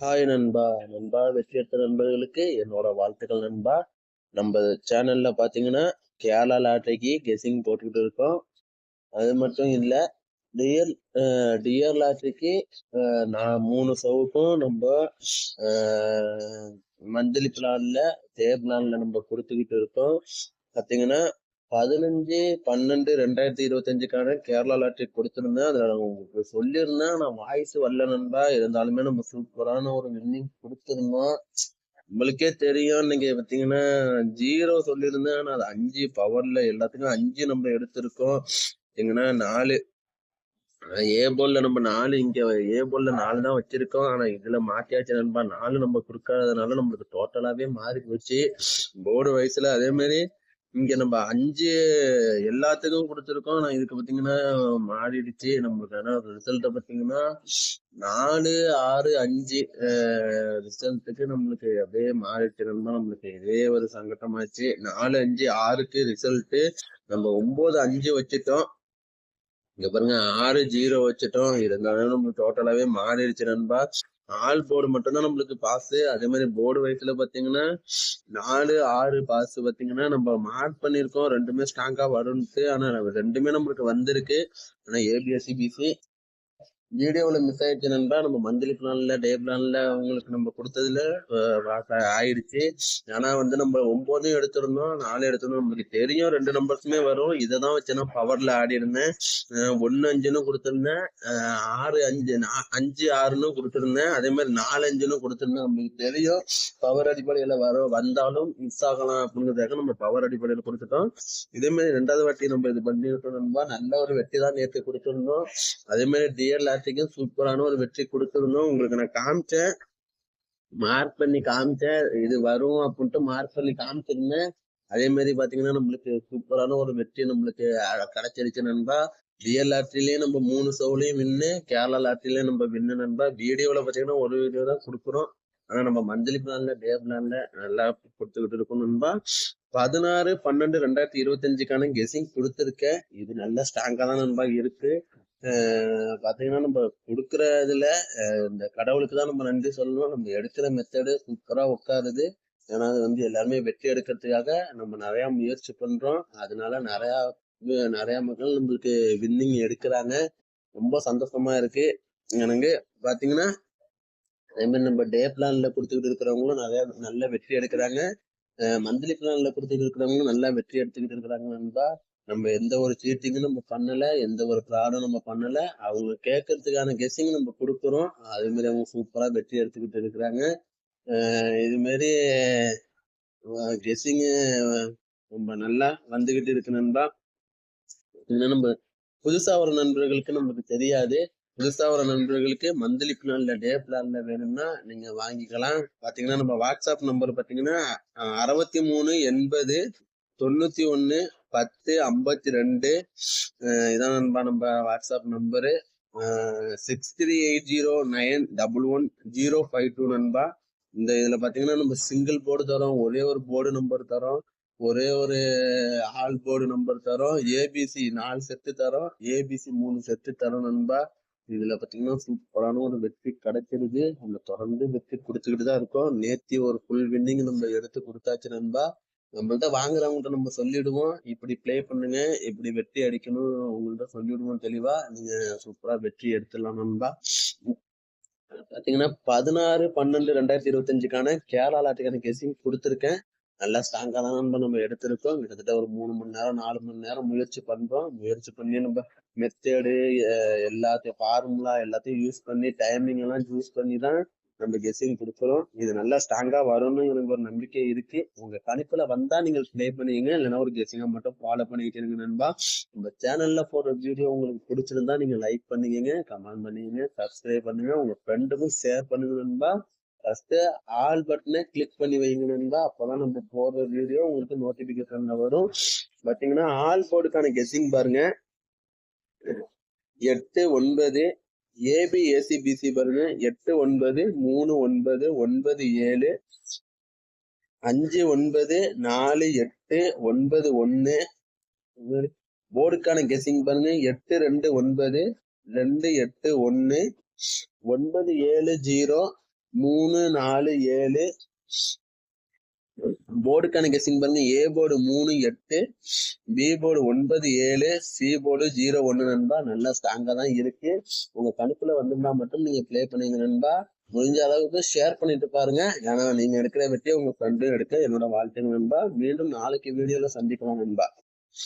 Hi நண்பா. நண்பா வெற்றியற்ற நண்பர்களுக்கு என்னோட வாழ்த்துக்கள் நண்பா. நம்ம சேனல்ல பாத்தீங்கன்னா கேரளா லாட்டரிக்கு கெஸிங் போட்டுக்கிட்டு இருக்கோம். அது மட்டும் இல்ல டியர் டியர் லாட்டரிக்கு நான் மூணு சவுக்கும் நம்ம மந்த்லி பிளான்ல டே பிளான்ல நம்ம கொடுத்துக்கிட்டு இருக்கோம். பார்த்தீங்கன்னா பதினஞ்சு பன்னெண்டு ரெண்டாயிரத்தி இருபத்தஞ்சுக்கான கேரளா லாட்ரி கொடுத்துருந்தேன். அதில் நான் உங்களுக்கு சொல்லியிருந்தேன். நான் வாய்ஸ் வரல நண்பா. இருந்தாலுமே நம்ம சூப்பரான ஒரு வின்னிங் கொடுத்துருந்தோம். நம்மளுக்கே தெரியும். இன்னைக்கு பார்த்தீங்கன்னா ஜீரோ சொல்லியிருந்தேன். ஆனால் அது அஞ்சு பவர்ல எல்லாத்துக்கும் அஞ்சு நம்ம எடுத்திருக்கோம். பார்த்தீங்கன்னா நாலு. ஏ போல்ல நம்ம நாலு இங்க ஏ போல்ல நாலு தான் வச்சிருக்கோம். ஆனா இதுல மாத்தியாச்சு நண்பா. நாலு நம்ம கொடுக்காததுனால நம்மளுக்கு டோட்டலாவே மாறி போச்சு. போர்டு வயசுல அதே மாதிரி இங்க நம்ம அஞ்சு எல்லாத்துக்கும் கொடுத்துருக்கோம். நான் இதுக்கு பாத்தீங்கன்னா மாறிடுச்சு. நம்மளுக்கான ரிசல்ட்டை பாத்தீங்கன்னா நாலு ஆறு அஞ்சு ரிசல்ட்டுக்கு நம்மளுக்கு அப்படியே மாறிடுச்சு. நம்மளுக்கு இதே ஒரு சங்கட்டமாச்சு நாலு அஞ்சு ஆறுக்கு ரிசல்ட்டு நம்ம ஒன்பது அஞ்சு வச்சுட்டோம். இங்க பாருங்க ஆறு ஜீரோ வச்சுட்டோம். இருந்தாலும் நம்ம டோட்டலாவே மாறிடுச்சு நண்பா. நாலு போர்டு மட்டும்தான் நம்மளுக்கு பாஸ் அதே மாதிரி போர்டு வயசுல பாத்தீங்கன்னா நாலு ஆறு பாஸ் பாத்தீங்கன்னா நம்ம மார்க் பண்ணிருக்கோம் ரெண்டுமே ஸ்ட்ராங்கா வரும்ட்டு. ஆனா ரெண்டுமே நம்மளுக்கு வந்திருக்கு. ஆனா ஏபிஎஸ்சி பிசி வீடியோவில் மிஸ் ஆயிடுச்சு நண்பா. நம்ம மந்த்லி பிளான்ல டே பிளான்ல உங்களுக்கு நம்ம கொடுத்ததுல ஆயிடுச்சு. ஆனா வந்து நம்ம ஒன்பதும் எடுத்திருந்தோம் நாலு எடுத்திருந்தோம். நம்மளுக்கு தெரியும் ரெண்டு நம்பர்ஸுமே வரும். இதை தான் வச்சு நான் பவர்ல ஆடி இருந்தேன். ஒன்னு அஞ்சுன்னு கொடுத்துருந்தேன். ஆறு அஞ்சு அஞ்சு ஆறுன்னு கொடுத்துருந்தேன். அதே மாதிரி நாலு அஞ்சுன்னு கொடுத்துருந்தேன். நம்மளுக்கு தெரியும் பவர் அடிப்படையில வர வந்தாலும் மிஸ் ஆகலாம் அப்படிங்கிறதுக்காக நம்ம பவர் அடிப்படையில கொடுத்துட்டோம். இதே மாதிரி ரெண்டாவது வாட்டி நம்ம இது பண்ணிருக்கோம் நண்பா. நல்ல ஒரு வெற்றி தான் நேற்று கொடுத்துருந்தோம். அதே மாதிரி டிஎல் எல்லாத்துக்கும் சூப்பரான ஒரு வெற்றி கொடுத்துருந்தோம் உங்களுக்கு நான் காமிச்சேன். மார்க் பண்ணி காமிச்சேன். இது வரும் அப்படின்ட்டு மார்க் பண்ணி காமிச்சிருந்தேன். அதே மாதிரி பாத்தீங்கன்னா நம்மளுக்கு சூப்பரான ஒரு வெற்றி நம்மளுக்கு கிடைச்சிருச்சு நண்பா. ரியல் லாட்ரிலேயே நம்ம மூணு சவுலையும் வின்னு கேரளா லாட்ரிலேயே நம்ம வின்னு நண்பா. வீடியோவில் பார்த்தீங்கன்னா ஒரு வீடியோ தான் கொடுக்குறோம். ஆனால் நம்ம மந்த்லி பிளான்ல டே பிளான்ல நல்லா கொடுத்துக்கிட்டு இருக்கோம் நண்பா. பதினாறு பன்னெண்டு ரெண்டாயிரத்தி இருபத்தஞ்சுக்கான கெஸிங் கொடுத்துருக்கேன். இது நல்ல ஸ்ட்ராங்கா தான் நண்பா இருக்கு. பாத்தீங்கன்னா நம்ம கொடுக்குற இதுல இந்த கடவுளுக்கு தான் நம்ம நன்றி சொல்லணும். நம்ம எடுக்கிற மெத்தடு சூப்பரா உட்காருது. ஏன்னா அது வந்து எல்லாருமே வெற்றி எடுக்கிறதுக்காக நம்ம நிறைய முயற்சி பண்றோம். அதனால நிறைய நிறைய மக்கள் நம்மளுக்கு வின்னிங் எடுக்கிறாங்க. ரொம்ப சந்தோஷமா இருக்கு. எனக்கு பாத்தீங்கன்னா அதே மாதிரி நம்ம டே பிளான்ல கொடுத்துக்கிட்டு இருக்கிறவங்களும் நிறைய நல்ல வெற்றி எடுக்கிறாங்க. மந்த்லி பிளான்ல கொடுத்துட்டு இருக்கிறவங்களும் நல்லா வெற்றி எடுத்துக்கிட்டு இருக்கிறாங்க நண்பா நம்ம எந்த ஒரு சீட்டிங்கும் நம்ம பண்ணல எந்த ஒரு ப்ராடும் நம்ம பண்ணல. அவங்க கேட்கறதுக்கான கெஸ்ஸிங் நம்ம கொடுக்குறோம். அதே மாதிரி அவங்க சூப்பரா வெற்றி எடுத்துக்கிட்டு இருக்கிறாங்க. இது கெஸ்ஸிங்கு ரொம்ப நல்லா வந்துகிட்டு இருக்கு நண்பா. நம்ம புதுசா வர நண்பர்களுக்கு நமக்கு தெரியாது. புதுசா வர நண்பர்களுக்கு மந்த்லி பிளான்ல டே பிளான்ல வேணும்னா நீங்க வாங்கிக்கலாம். பாத்தீங்கன்னா நம்ம வாட்ஸ்அப் நம்பர் பாத்தீங்கன்னா அறுபத்தி மூணு எண்பது தொண்ணூத்தி ஒன்னு பத்து ஐம்பத்தி ரெண்டு இதான் நண்பா நம்ம WhatsApp number six three eight zero nine double one zero five two நண்பா. இந்த இதுல பாத்தீங்கன்னா நம்ம சிங்கிள் போர்டு தரோம் ஒரே ஒரு போர்டு நம்பர் தரோம் ஒரே ஒரு ஆல் போர்டு நம்பர் தரோம் ஏபிசி நாலு செட்டு தரோம் ஏபிசி மூணு செட்டு தரோம் நண்பா. இதுல பாத்தீங்கன்னா சூப்பரான ஒரு வெற்றி கிடைச்சிருது. நம்ம தொடர்ந்து வெற்றி கொடுத்துக்கிட்டு தான் இருக்கோம். நேத்தி ஒரு ஃபுல் வின்னிங் நம்ம எடுத்து கொடுத்தாச்சு நண்பா. நம்மள்ட்ட வாங்குறவங்கள்ட்ட நம்ம சொல்லிடுவோம். இப்படி பிளே பண்ணுங்க இப்படி வெற்றி அடிக்கணும் உங்கள்கிட்ட சொல்லிடுவோம் தெளிவா. நீங்க சூப்பரா வெற்றி எடுத்துடலாம் நண்பா. பாத்தீங்கன்னா பதினாறு பன்னெண்டு ரெண்டாயிரத்தி இருபத்தஞ்சுக்கான கேரளா லாட்டுக்கான கெஸிங் கொடுத்துருக்கேன். நல்லா ஸ்ட்ராங்கா தான் நம்ம நம்ம எடுத்திருக்கோம். கிட்டத்தட்ட ஒரு மூணு மணி நேரம் நாலு மணி நேரம் முயற்சி பண்றோம். முயற்சி பண்ணி நம்ம மெத்தேடு எல்லாத்தையும் ஃபார்முலா எல்லாத்தையும் யூஸ் பண்ணி டைமிங் எல்லாம் யூஸ் பண்ணி தான் நம்ம கெஸ்ஸிங் கொடுக்குறோம். இது நல்லா ஸ்ட்ராங்கா வரும்னு எனக்கு ஒரு நம்பிக்கை இருக்கு. உங்க கணிப்புல வந்தா நீங்கள் ப்ளே பண்ணுவீங்க. இல்லைன்னா ஒரு கெஸ்ஸிங்கா மட்டும் ஃபாலோ பண்ணிக்கிட்டு நண்பா. நம்ம சேனல்ல போடுற வீடியோ உங்களுக்கு பிடிச்சிருந்தா நீங்க லைக் பண்ணிக்கங்க கமெண்ட் பண்ணிக்கங்க சப்ஸ்கிரைப் பண்ணுங்க உங்க ஃப்ரெண்டுக்கும் ஷேர் பண்ணுங்க நண்பா. ஃபர்ஸ்ட் ஆல் பட்டனை கிளிக் பண்ணி வைங்க நண்பா. அப்பதான் நம்ம போடுற வீடியோ உங்களுக்கு நோட்டிபிகேஷன்ல வரும். பாத்தீங்கன்னா ஆல் போர்டுக்கான கெஸ்ஸிங் பாருங்க. எட்டு ஒன்பது ஏபி ஏசிபிசி பாருங்க. எட்டு ஒன்பது மூணு ஒன்பது ஒன்பது ஏழு அஞ்சு ஒன்பது நாலு எட்டு ஒன்பது ஒன்னு. போர்டுக்கான கெஸிங் பாருங்க. எட்டு ரெண்டு ஒன்பது ரெண்டு எட்டு ஒன்னு ஒன்பது ஏழு ஜீரோ மூணு நாலு ஏழு போர்டுக்கான கெஸிங் பாருங்க ஏ போர்டு மூணு எட்டு பி போர்டு ஒன்பது ஏழு சி போர்டு ஜீரோ ஒன்னு நண்பா. நல்லா ஸ்ட்ராங்கா தான் இருக்கு. உங்க கணக்குல வந்திருந்தா மட்டும் நீங்க ப்ளே பண்ணுங்க நண்பா. முடிஞ்ச அளவுக்கு ஷேர் பண்ணிட்டு பாருங்க. ஏன்னா நீங்க எடுக்கிற வெட்டியை உங்க ஃப்ரெண்டும் எடுக்க என்னோட வாழ்த்துங்க நண்பா. மீண்டும் நாளைக்கு வீடியோல சந்திக்கலாம் நண்பா.